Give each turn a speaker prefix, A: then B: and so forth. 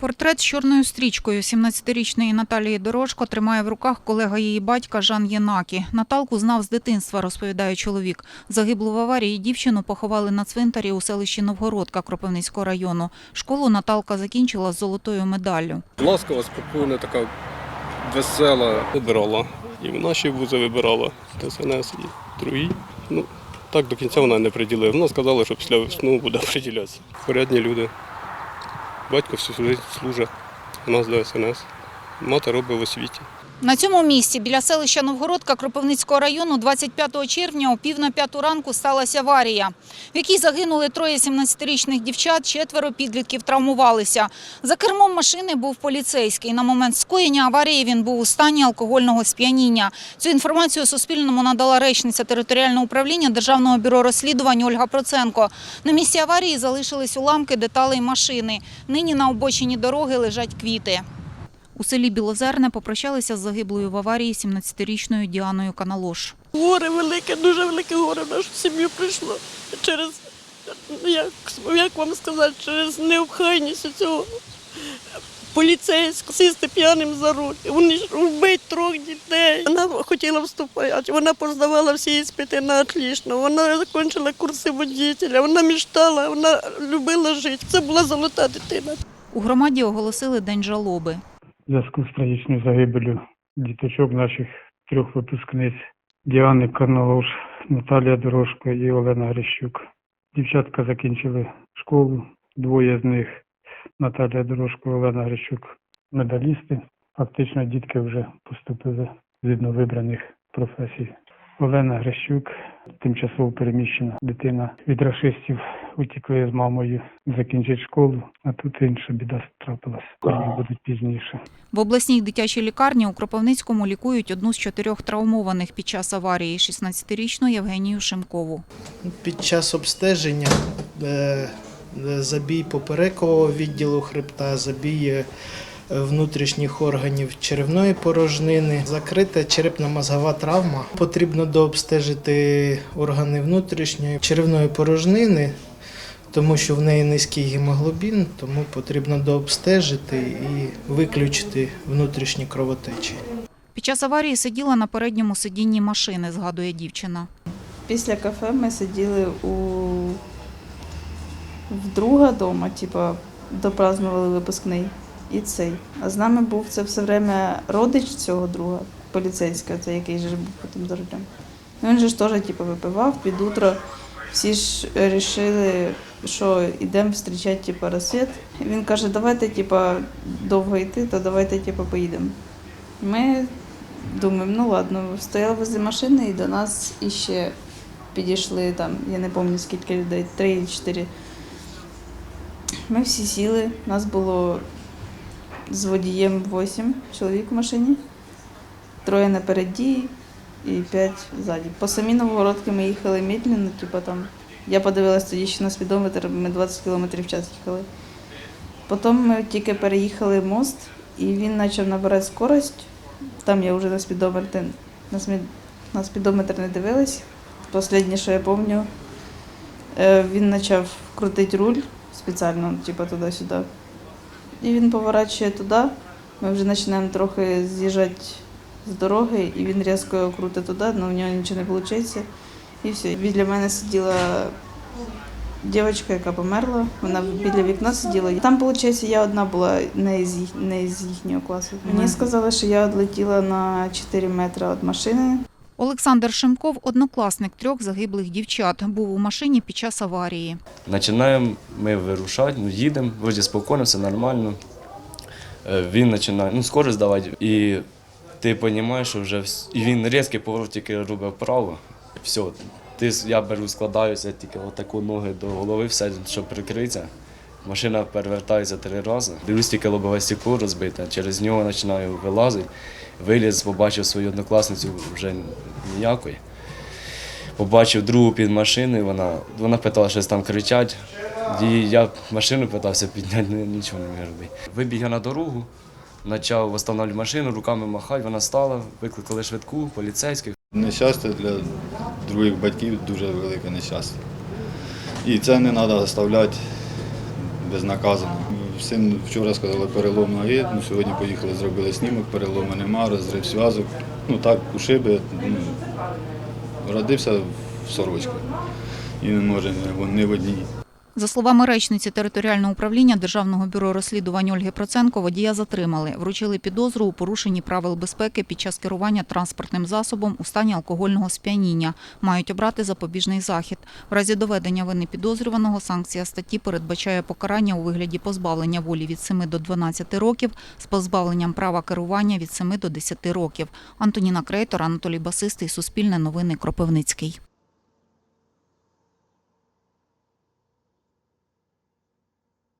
A: Портрет з чорною стрічкою 17-річної Наталії Дорожко тримає в руках колега її батька Жан Єнакі. Наталку знав з дитинства, розповідає чоловік. Загиблу в аварії дівчину поховали на цвинтарі у селищі Новгородка Кропивницького району. Школу Наталка закінчила з золотою медаллю.
B: Ласкава, спокійна, така весела. Вибирала. І наші вузи вибирала, ТСНС і другі. Ну, так до кінця вона не приділила. Вона сказала, що після весну буде приділятися. Порядні люди. Батько всю життя служить у нас до СНС. Мати робить в освіті.
A: На цьому місці біля селища Новгородка Кропивницького району 25 червня о пів на п'яту ранку сталася аварія, в якій загинули троє 17-річних дівчат, четверо підлітків травмувалися. За кермом машини був поліцейський. На момент скоєння аварії він був у стані алкогольного сп'яніння. Цю інформацію Суспільному надала речниця територіального управління Державного бюро розслідувань Ольга Проценко. На місці аварії залишились уламки деталей машини. Нині на обочині дороги лежать квіти. У селі Білозерне попрощалися з загиблою в аварії 17-річною Діаною Каналош.
C: Горе велике, дуже велике горе в нашу сім'ю прийшло через, як, як вам сказати, через необхідність цього поліцейського сісти п'яним за руль. Вони ж вбить трьох дітей. Вона хотіла вступати, вона поздавала всі іспити на отлично, вона закінчила курси водителя, вона мечтала, вона любила жити. Це була золота дитина.
A: У громаді оголосили день жалоби.
D: Зв'язку з трагічною загибелю діточок наших трьох випускниць Діани Карнолош, Наталія Дорожко і Олена Грищук. Дівчатка закінчили школу, двоє з них Наталія Дорожко і Олена Грищук медалісти. Фактично дітки вже поступили згідно вибраних професій. Олена Грищук, тимчасово переміщена дитина від рашистів, утікли з мамою закінчить школу, а тут інша біда трапилась. Вони будуть пізніше.
A: В обласній дитячій лікарні у Кропивницькому лікують одну з чотирьох травмованих під час аварії – 16-річну Євгенію Шимкову.
E: Під час обстеження е, е, забій поперекового відділу хребта, забій е, внутрішніх органів черевної порожнини, закрита черепно-мозгова травма. Потрібно дообстежити органи внутрішньої черевної порожнини, тому що в неї низький гемоглобін, тому потрібно дообстежити і виключити внутрішні кровотечі.
A: Під час аварії сиділа на передньому сидінні машини, згадує дівчина.
F: Після кафе ми сиділи у вдруга дома, типа допразнували випускний і цей. А з нами був це все время родич цього друга, поліцейського, це який же був потім за рулем. Ну, Він же ж теж типу, випивав під утро. Всі ж вирішили, що йдемо зустрічати типу, розсвіт. Він каже, давайте типу, довго йти, то давайте типу, поїдемо. Ми думаємо, ну ладно, стояли возле машини і до нас іще підійшли там, я не пам'ятаю скільки людей, три чи чотири. Ми всі сіли, нас було з водієм вісім чоловік в машині, троє напереді і п'ять ззаді. По самій Новгородки ми їхали медленно, типу там. Я подивилася тоді ще на спідометр, ми 20 км в час їхали. Потім ми тільки переїхали мост, і він почав набирати скорость. Там я вже на спідометр, на, смі- на спідометр не дивилась. Останнє, що я пам'ятаю, е, він почав крутити руль спеціально, типу туди-сюди. І він поворачує туди. Ми вже починаємо трохи з'їжджати з дороги, і він різко крутить туди, але в нього нічого не виходить. І все. Біля мене сиділа дівчинка, яка померла. Вона біля вікна сиділа. Там, виходить, я одна була не з, їх, не з їхнього класу. Мені сказали, що я відлетіла на 4 метри від машини.
A: Олександр Шимков – однокласник трьох загиблих дівчат. Був у машині під час аварії.
G: Починаємо ми вирушати, ну, їдемо, вроді спокійно, все нормально. Е, Він починає ну, скорость давати, і ти розумієш, що вже і він різкий поворот тільки робить вправо. Все, ти, я беру, складаюся тільки отаку ноги до голови, все, щоб прикритися. Машина перевертається три рази. Дивлюсь, тільки лобове стекло розбите, через нього починаю вилазити. Виліз, побачив свою однокласницю вже ніякої. Побачив другу під машиною, вона, вона питала щось там кричать. І я машину питався підняти, нічого не міг робити. Вибіг я на дорогу, почав встановлювати машину, руками махати, вона стала, викликали швидку, поліцейських.
H: Нещастя для других батьків дуже велике нещастя. І це не треба залишати безнаказано. Син вчора сказали перелом ноги, ну, сьогодні поїхали, зробили снімок, перелому нема, розрив зв'язок. Ну так, ушиби. Ну, родився в сорочку і не може не в одній.
A: За словами речниці територіального управління Державного бюро розслідувань Ольги Проценко, водія затримали. Вручили підозру у порушенні правил безпеки під час керування транспортним засобом у стані алкогольного сп'яніння. Мають обрати запобіжний захід. В разі доведення вини підозрюваного санкція статті передбачає покарання у вигляді позбавлення волі від 7 до 12 років з позбавленням права керування від 7 до 10 років. Антоніна Крейтор, Анатолій Басистий, Суспільне новини, Кропивницький.